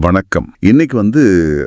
வணக்கம். இன்னைக்கு வந்து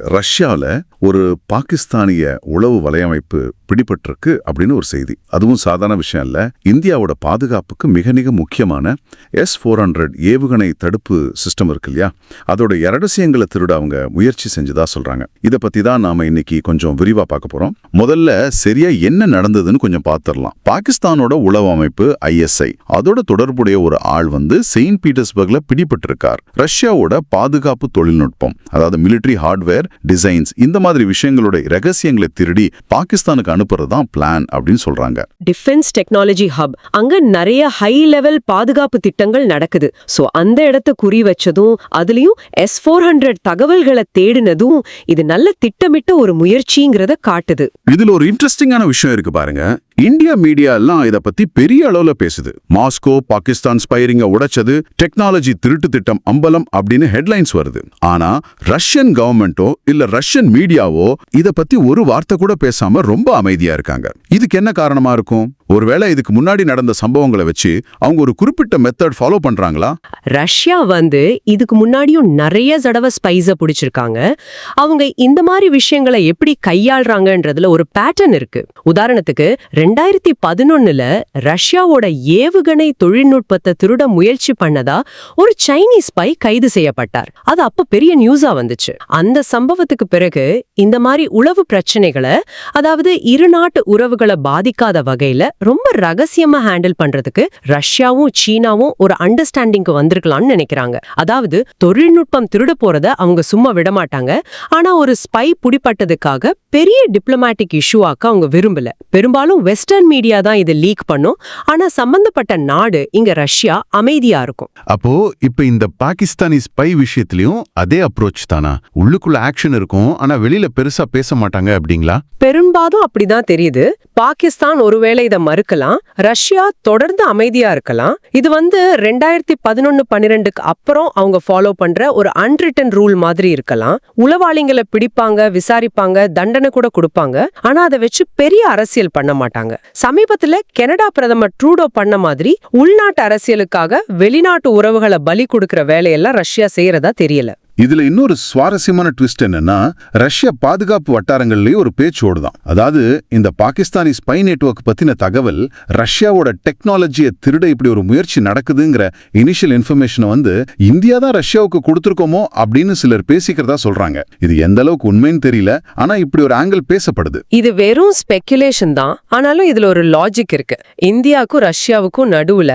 ரஷ்யாவில் ஒரு பாகிஸ்தானிய உளவு வலையமைப்பு பிடிபட்டிருக்கு அப்படின்னு ஒரு செய்தி. அதுவும் சாதாரண விஷயம் இல்லை இந்தியாவோட பாதுகாப்புக்கு மிக மிக முக்கியமான எஸ் ஃபோர் ஹண்ட்ரட் ஏவுகணை தடுப்பு சிஸ்டம் இருக்கு இல்லையா? அதோட இரடசியங்களை திருட அவங்க முயற்சி செஞ்சதா சொல்றாங்க. இதை பத்தி தான் நாம இன்னைக்கு கொஞ்சம் விரிவா பார்க்க போறோம். முதல்ல சரியா என்ன நடந்ததுன்னு கொஞ்சம் பார்த்துடலாம் பாகிஸ்தானோட உளவு அமைப்பு ஐஎஸ்ஐ அதோட தொடர்புடைய ஒரு ஆள் வந்து செயின்ட் பீட்டர்ஸ்பர்க்ல பிடிபட்டிருக்கார். ரஷ்யாவோட பாதுகாப்பு தொழில்நுட்பம் அதாவது மிலிட்டரி ஹார்ட்வேர் டிசைன்ஸ் இந்த மாதிரி விஷயங்களோட ரகசியங்களை திருடி பாகிஸ்தானுக்கு அனுப்புறது தான் பிளான் அப்படின்னு சொல்றாங்க. டிஃபென்ஸ் டெக்னாலஜி ஹப் அங்க நிறைய ஹை லெவல் பாதுகாப்பு திட்டங்கள் நடக்குது. சோ அந்த இடத்த குறி வச்சதும் அதுலயும் எஸ் ஃபோர் ஹண்ட்ரட் தகவல்களை தேடினதும் இது நல்ல திட்டமிட்ட ஒரு முயற்சிங்கிறத காட்டுது. இதுல ஒரு இன்ட்ரெஸ்டிங்கான விஷயம் இருக்கு பாருங்க. இந்தியா மீடியா எல்லாம் இத பத்தி பெரிய அளவுல பேசுது. மாஸ்கோ பாகிஸ்தான் ஸ்பைரிங்க உடைச்சது டெக்னாலஜி திருட்டு திட்டம் அம்பலம் அப்படின்னு ஹெட்லைன்ஸ் வருது. ஆனா ரஷ்யன் கவர்மெண்டோ இல்ல ரஷ்யன் மீடியாவோ இத பத்தி ஒரு வார்த்தை கூட பேசாம ரொம்ப அமைதியா இருக்காங்க. இதுக்கு என்ன காரணமா இருக்கும்? ஒருவேளை இதுக்கு முன்னாடி நடந்த சம்பவங்களை வச்சு அவங்க ஒரு குறிப்பிட்ட மெத்தட் ஃபாலோ பண்றாங்களா? ரஷ்யா வந்து இதுக்கு முன்னாடியும் நிறைய தடவை ஸ்பைஸை பிடிச்சிருக்காங்க. அவங்க இந்த மாதிரி விஷயங்களை எப்படி கையாளுறாங்கன்றதுல ஒரு பேட்டர்ன் இருக்கு. உதாரணத்துக்கு ரெண்டாயிரத்தி பதினொன்னுல ரஷ்யாவோட ஏவுகணை தொழில்நுட்பத்தை திருட முயற்சி பண்ணதா ஒரு சைனீஸ் ஸ்பை கைது செய்யப்பட்டார். அது அப்ப பெரிய நியூஸா வந்துச்சு. அந்த சம்பவத்துக்கு பிறகு இந்த மாதிரி உளவு பிரச்சனைகளை அதாவது இரு நாட்டு உறவுகளை பாதிக்காத வகையில ரொம்ப ரகசியமா ஹேண்டில் பண்றதுக்கு ரஷ்யாவும் சீனாவும் ஒரு அண்டர்ஸ்டாண்டிங்க்கு வந்திருக்கலாம்னு நினைக்கிறாங்க. அதாவது தொழில்நுட்பம் திருட போறத அவங்க சும்மா விட மாட்டாங்க. ஆனா ஒரு ஸ்பை புடிப்பட்டதுக்காக பெரிய டிப்ளமேட்டிக் இஷ்யூவாக்க அவங்க விரும்பல. பெரும்பாலும் வெஸ்டர்ன் மீடியா தான் இது லீக் பண்ணும். ஆனா சம்பந்தப்பட்ட நாடு இங்க ரஷ்யா அமைதியா இருக்கும். அப்போ இப்ப இந்த பாகிஸ்தானி ஸ்பை விஷயத்திலயும் அதே அப்ரோச் தானா? உள்ளுக்குள்ள ஆக்ஷன் இருக்கும் ஆனா வெளியில பெருசா பேச மாட்டாங்க அப்படிங்களா? பெரும்பாலும் அப்படிதான் தெரியுது. பாகிஸ்தான் ஒருவேளை இதை மறுக்கலாம். ரஷ்யா தொடர்ந்து அமைதியா இருக்கலாம். இது வந்து ரெண்டாயிரத்தி பதினொன்னு பன்னிரெண்டுக்கு அப்புறம் அவங்க ஃபாலோ பண்ற ஒரு அன்ரிட்டன் ரூல் மாதிரி இருக்கலாம். உளவாளிங்களை பிடிப்பாங்க விசாரிப்பாங்க தண்டனை கூட கொடுப்பாங்க. ஆனா அதை வச்சு பெரிய அரசியல் பண்ண மாட்டாங்க. சமீபத்துல கனடா பிரதமர் ட்ரூடோ பண்ண மாதிரி உள்நாட்டு அரசியலுக்காக வெளிநாட்டு உறவுகளை பலி கொடுக்கிற வேலையெல்லாம் ரஷ்யா செய்யறதா தெரியல. இதுல இன்னொரு சுவாரஸ்யமான ட்விஸ்ட் என்னன்னா ரஷ்ய பாதுகாப்பு வட்டாரங்கள்லயே ஒரு பேச்சு ஓடுதான் அதாவது இந்த பாகிஸ்தானி ஸ்பை நெட்வொர்க் பத்தின தகவல் ரஷ்யாவோட டெக்னாலஜியை திருட இப்படி ஒரு முயற்சி நடக்குதுங்கிற இனிஷியல் இன்ஃபர்மேஷனை வந்து இந்தியா தான் ரஷ்யாவுக்கு கொடுத்துருக்கோமோ அப்படின்னு சிலர் பேசிக்கிறதா சொல்றாங்க. இது எந்த அளவுக்கு உண்மைன்னு தெரியல ஆனா இப்படி ஒரு ஆங்கிள் பேசப்படுது. இது வெறும் ஸ்பெக்குலேஷன் தான் ஆனாலும் இதுல ஒரு லாஜிக் இருக்கு. இந்தியாவுக்கும் ரஷ்யாவுக்கும் நடுவுல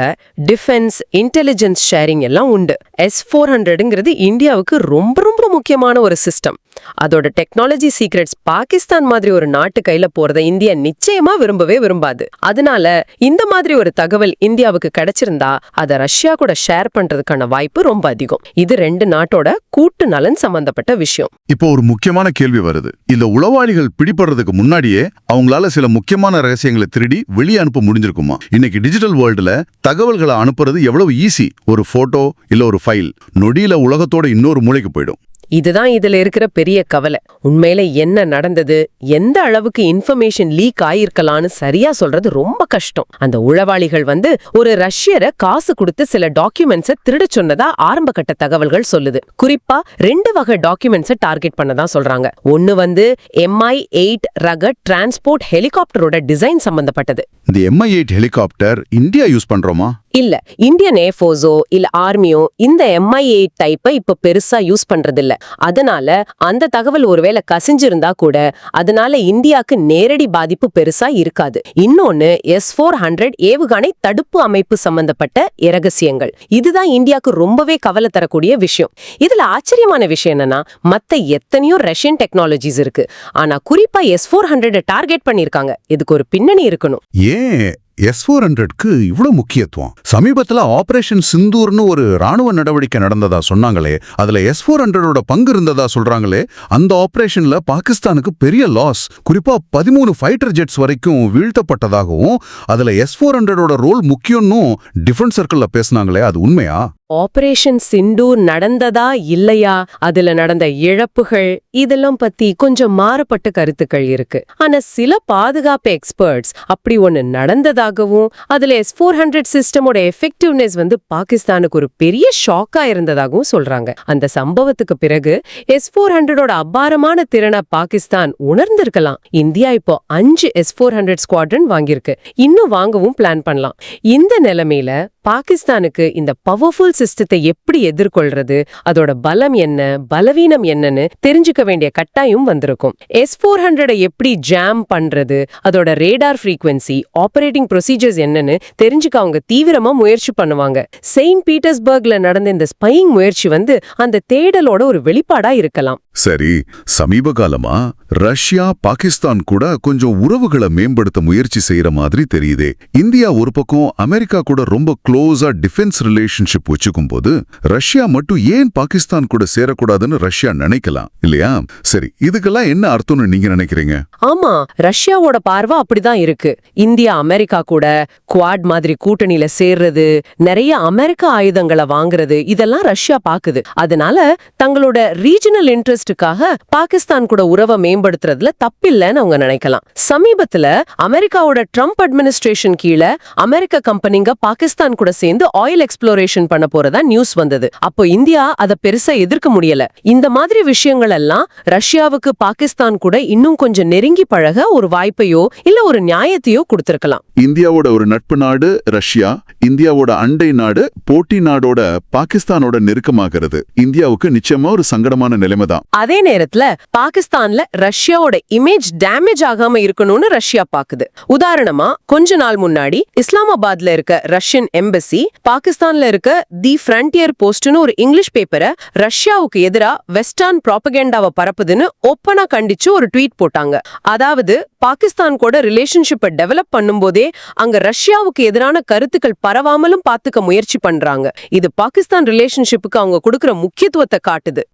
டிஃபென்ஸ் இன்டெலிஜென்ஸ் ஷேரிங் எல்லாம் உண்டு. எஸ் ஃபோர் ஹண்ட்ரடுங்கிறது இந்தியாவுக்கு ரொம்ப ரொம்ப முக்கியமான ஒரு சிஸ்டம் அதோட டெக்னாலஜி சீக்ரெட்ஸ் பாகிஸ்தான் மாதிரி ஒரு நாட்டு கையில போறத இந்தியா நிச்சயமா விரும்பவே விரும்பாது. அதனால இந்த மாதிரி ஒரு தகவல் இந்தியாவுக்கு கிடைச்சிருந்தா அதை ரஷ்யா கூட ஷேர் பண்றதுக்கான வாய்ப்பு ரொம்ப அதிகம். இது ரெண்டு நாட்டோட கூட்டு நலன் சம்பந்தப்பட்ட விஷயம். இப்போ ஒரு முக்கியமான கேள்வி வருது. இந்த உளவாளிகள் பிடிபடுறதுக்கு முன்னாடியே அவங்களால சில முக்கியமான ரகசியங்களை திருடி வெளியே அனுப்ப முடிஞ்சிருக்குமா? இன்னைக்கு டிஜிட்டல் வேர்ல்டுல தகவல்களை அனுப்புறது எவ்வளவு ஈஸி ஒரு போட்டோ இல்ல ஒரு ஃபைல் நொடியில உலகத்தோட இன்னொரு மூளைக்கு போயிடும். இதுதான் இதுல இருக்கிற பெரிய கவலை. உண்மையில என்ன நடந்தது எந்த அளவுக்கு இன்ஃபர்மேஷன் லீக் ஆயிருக்கலாம்னு சரியா சொல்றது ரொம்ப கஷ்டம். அந்த உளவாளிகள் வந்து ஒரு ரஷ்யரை காசு கொடுத்து சில டாக்குமெண்ட்ஸை திருட சொன்னதா ஆரம்ப கட்ட தகவல்கள் சொல்லுது. குறிப்பா ரெண்டு வகை டாக்குமெண்ட்ஸை டார்கெட் பண்ணதா சொல்றாங்க. ஒன்னு வந்து எம்ஐ எயிட் ரக டிரான்ஸ்போர்ட் ஹெலிகாப்டரோட டிசைன் சம்பந்தப்பட்டது. இந்த MI eight helicopter India use பண்றோமா? இல்ல இந்தியன் ஏர்ஃபோர்ஸோ இல்ல ஆர்மியோ இந்த எம்ஐஏ டைப்பை இப்ப பெருசா யூஸ் பண்ணுறதில்ல அதனால அந்த தகவல் ஒருவேளை கசிஞ்சிருந்தா கூட அதனால இந்தியாவுக்கு நேரடி பாதிப்பு பெருசா இருக்காது. இன்னொன்னு எஸ் ஃபோர் ஹண்ட்ரட் ஏவுகணை தடுப்பு அமைப்பு சம்பந்தப்பட்ட இரகசியங்கள். இதுதான் இந்தியாவுக்கு ரொம்பவே கவலை தரக்கூடிய விஷயம். இதுல ஆச்சரியமான விஷயம் என்னன்னா மத்த எத்தனையோ ரஷ்யன் டெக்னாலஜிஸ் இருக்கு. ஆனா குறிப்பா எஸ் ஃபோர் ஹண்ட்ரட் டார்கெட் பண்ணிருக்காங்க. இதுக்கு ஒரு பின்னணி இருக்கணும். ஏன்? எஸ் ஃபோர் ஹண்ட்ரட்க்கு இவ்வளோ முக்கியத்துவம். சமீபத்துல ஆபரேஷன் சிந்தூர்னு ஒரு ராணுவ நடவடிக்கை நடந்ததா சொன்னாங்களே அதுல எஸ் ஃபோர் ஹண்ட்ரடோட பங்கு இருந்ததா சொல்றாங்களே அந்த ஆபரேஷன்ல பாகிஸ்தானுக்கு பெரிய லாஸ் குறிப்பா பதிமூணு ஃபைட்டர் ஜெட்ஸ் வரைக்கும் வீழ்த்தப்பட்டதாகவும் அதுல எஸ் ஃபோர் ஹண்ட்ரடோட ரோல் முக்கியம்னு டிஃபென்ஸ் சர்க்கிளில் பேசுனாங்களே அது உண்மையா? ஆபரேஷன் சிண்டூர் நடந்ததா இல்லையா? அதுல நடந்த இழப்புகள் இதெல்லாம் பத்தி கொஞ்சம் மாறுபட்ட கருத்துக்கள் இருக்கு. ஆனா சில பாதுகாப்பு எக்ஸ்பர்ட்ஸ் அப்படி ஒன்னு நடந்ததாகவும் அதுல எஸ் ஃபோர் ஹண்ட்ரட் சிஸ்டமோட எஃபெக்டிவ்னஸ் வந்து பாகிஸ்தானுக்கு ஒரு பெரிய ஷாக்கா இருந்ததாகவும் சொல்றாங்க. அந்த சம்பவத்துக்கு பிறகு எஸ் ஃபோர் ஹண்ட்ரடோட அபாரமான திறனை பாகிஸ்தான் உணர்ந்திருக்கலாம். இந்தியா இப்போ அஞ்சு எஸ் ஃபோர் ஹண்ட்ரட் ஸ்குவாட்ரன் வாங்கியிருக்கு. இன்னும் வாங்கவும் பிளான் பண்ணலாம். இந்த நிலைமையில பாகிஸ்தானுக்கு இந்த பவர்ஃபுல் சிஸ்டத்தை எப்படி எதிர்கொள்றது அதோட பலம் என்ன பலவீனம் என்னன்னு தெரிஞ்சுக்க வேண்டிய கட்டாயம் வந்திருக்கும். எஸ் ஃபோர் ஹண்ட்ரடை எப்படி ஜாம் பண்றது அதோட ரேடார் ஃப்ரீக்வன்சி ஆபரேட்டிங் ப்ரொசீஜர்ஸ் என்னன்னு தெரிஞ்சுக்க அவங்க தீவிரமா முயற்சி பண்ணுவாங்க. செயின்ட் பீட்டர்ஸ்பர்க்ல நடந்த இந்த ஸ்பையிங் முயற்சி வந்து அந்த தேடலோட ஒரு வெளிப்பாடா இருக்கலாம். சரி சமீப காலமா ரஷ்யா பாகிஸ்தான் கூட கொஞ்சம் உறவுகளை மேம்படுத்த முயற்சி செய்யற மாதிரி தெரியுது. இந்தியா ஒரு பக்கம் அமெரிக்கா கூட ரொம்ப க்ளோஸா டிஃபென்ஸ் ரிலேஷன்ஷிப் வச்சுக்கும் போது ரஷ்யா மட்டும் ஏன் பாகிஸ்தான் கூட சேரக்கூடாதுன்னு ரஷ்யா நினைக்கலாம் இல்லையா? சரி இதுக்கெல்லாம் என்ன அர்த்தம்னு நீங்க நினைக்கிறீங்க? ஆமா ரஷ்யாவோட பார்வை அப்படிதான் இருக்கு. இந்தியா அமெரிக்கா கூட குவாட் மாதிரி கூட்டணியில சேர்றது நிறைய அமெரிக்க ஆயுதங்களை வாங்குறது இதெல்லாம் ரஷ்யா பாக்குது. அதனால தங்களோட ரீஜனல் இன்ட்ரெஸ்டுக்காக பாகிஸ்தான் கூட உறவை மேம்படுத்துறதுல தப்பில்லைன்னு அவங்க நினைக்கலாம். சமீபத்துல அமெரிக்காவோட ட்ரம்ப் அட்மினிஸ்ட்ரேஷன் கீழே அமெரிக்க கம்பெனிங்க பாகிஸ்தான் கூட சேர்ந்து ஆயில் எக்ஸ்ப்ளோரேஷன் பண்ண போறதா நியூஸ் வந்தது. அப்போ இந்தியா அதை பெருசா எதிர்க்க முடியல. இந்த மாதிரி விஷயங்கள் எல்லாம் ரஷ்யாவுக்கு பாகிஸ்தான் கூட இன்னும் கொஞ்சம் நெருங்கி பழக ஒரு வாய்ப்பையோ இல்ல ஒரு நியாயத்தையோ கொடுத்திருக்கலாம். இந்தியாவோட ஒரு நட்பு நாடு ரஷ்யா இந்தியாவோட அண்டை நாடு போட்டி நாடோட பாகிஸ்தானோட நெருக்கமாகிறது. இந்தியாவுக்கு நிச்சயமா ஒரு சங்கடமான நிலைமை தான். அதே நேரத்துல பாகிஸ்தான்ல ரஷ்யாவோட இமேஜ் டேமேஜ் ஆகாம இருக்கணும்னு ரஷ்யா பாக்குது. உதாரணமா கொஞ்ச நாள் முன்னாடி இஸ்லாமாபாத்ல இருக்க ரஷ்யன் எம்பசி பாகிஸ்தான்ல இருக்க தி ஃப்ரண்டியர் போஸ்ட்னு ஒரு இங்கிலீஷ் பேப்பரை ரஷ்யாவுக்கு எதிரா வெஸ்டர்ன் ப்ராபகேண்டாவை பரப்புதுன்னு ஒப்பனா கண்டிச்சு ஒரு ட்வீட் போட்டாங்க. அதாவது பாகிஸ்தான் கூட ரிலேஷன்ஷிப்பை டெவலப் பண்ணும்போதே அங்க ரஷ்யாவுக்கு எதிரான கருத்துக்கள் பரவாமலும் பார்த்துக்க முயற்சி பண்றாங்க. இது பாகிஸ்தான் ரிலேஷன்ஷிப்புக்கு அவங்க கொடுக்கற முக்கியத்துவத்தை காட்டுது.